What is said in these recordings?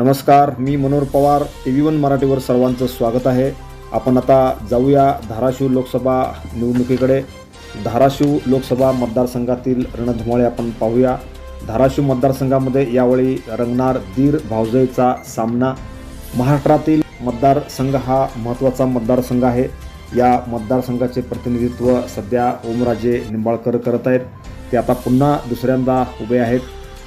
नमस्कार मी Manohar Pawar T V one मराठीवर सर्वांचं स्वागत आहे. आपण आता जाऊया धाराशिव लोकसभा निवडणुकीकडे. धाराशिव लोकसभा मतदारसंघातील रणधुमाळे आपण पाहूया. धाराशिव मतदारसंघामध्ये यावेळी रंगणार दीर भावजयचा सामना. महाराष्ट्रातील मतदारसंघ हा महत्त्वाचा मतदारसंघ आहे. या मतदारसंघाचे प्रतिनिधित्व सध्या ओमराजे निंबाळकर करत आहेत. ते आता पुन्हा दुसऱ्यांदा उभे आहेत.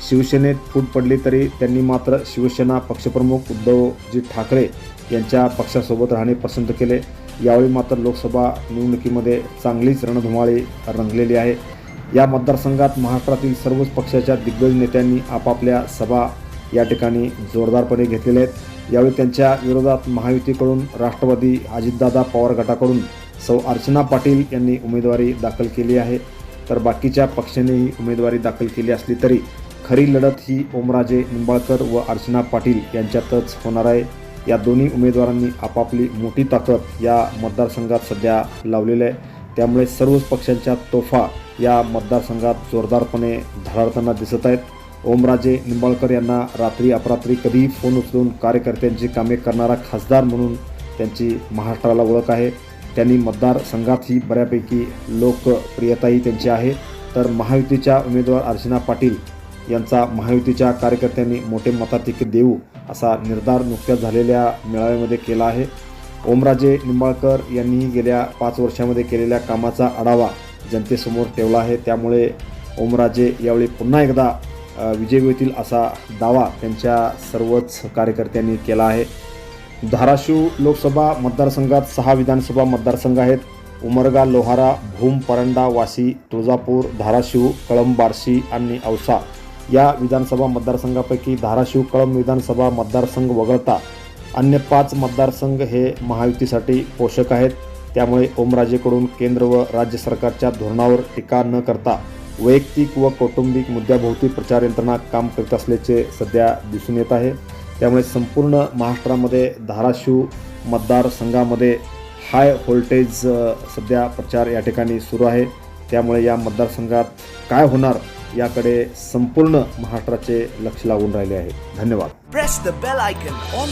शिवसेनेत फूट पडली तरी त्यांनी मात्र शिवसेना पक्षप्रमुख उद्धवजी ठाकरे यांच्या पक्षासोबत राहणे पसंत केले. यावेळी मात्र लोकसभा निवडणुकीमध्ये चांगलीच रणधुमाळी रंगलेली आहे. या मतदारसंघात महाराष्ट्रातील सर्वच पक्षाच्या दिग्गज नेत्यांनी आपापल्या सभा या ठिकाणी जोरदारपणे घेतलेल्या आहेत. यावेळी त्यांच्या विरोधात महायुतीकडून राष्ट्रवादी अजितदादा पवार गटाकडून सौ अर्चना पाटील यांनी उमेदवारी दाखल केली आहे. तर बाकीच्या पक्षांनीही उमेदवारी दाखल केली असली तरी खरी लढत ही ओमराजे निंबाळकर व अर्चना पाटील यांच्यातच होणार आहे. या दोन्ही उमेदवारांनी आपापली मोठी ताकद या मतदारसंघात सध्या लावलेली आहे. त्यामुळे सर्वच पक्षांच्या तोफा या मतदारसंघात जोरदारपणे धडाडताना दिसत आहेत. ओमराजे निंबाळकर यांना रात्री अपरात्री कधीही फोन उचलून कार्यकर्त्यांची कामे करणारा खासदार म्हणून त्यांची महाराष्ट्राला ओळख आहे. त्यांनी मतदारसंघातही बऱ्यापैकी लोकप्रियताही त्यांची आहे. तर महायुतीच्या उमेदवार अर्चना पाटील यांचा महायुतीच्या कार्यकर्त्यांनी मोठे मताधिक्य देऊ असा निर्धार नुकत्याच झालेल्या मेळाव्यामध्ये केला आहे. ओमराजे निंबाळकर यांनीही गेल्या पाच वर्षामध्ये केलेल्या कामाचा आढावा जनतेसमोर ठेवला आहे. त्यामुळे ओमराजे यावेळी पुन्हा एकदा अ, विजयी होतील असा दावा त्यांच्या सर्वच कार्यकर्त्यांनी केला आहे. धाराशिव लोकसभा मतदारसंघात सहा विधानसभा मतदारसंघ आहेत. उमरगा लोहारा भूम परंडा वाशी तुळजापूर धाराशिव कळंब बार्शी आणि औसा. या विधानसभा मतदारसंघापैकी धाराशिव कळंब विधानसभा मतदारसंघ वगळता अन्य पाच मतदारसंघ हे महायुतीसाठी पोषक आहेत. त्यामुळे ओमराजेकडून केंद्र व राज्य सरकारच्या धोरणावर टीका न करता वैयक्तिक व कौटुंबिक मुद्द्याभोवती प्रचार यंत्रणा काम करीत असल्याचे सध्या दिसून येत आहे. त्यामुळे संपूर्ण महाराष्ट्रामध्ये धाराशिव मतदारसंघामध्ये हाय व्होल्टेज सध्या प्रचार या ठिकाणी सुरू आहे. त्यामुळे या मतदारसंघात काय होणार याकडे संपूर्ण महाराष्ट्राचे लक्ष लागून राहिले आहे. धन्यवाद. Press the bell icon on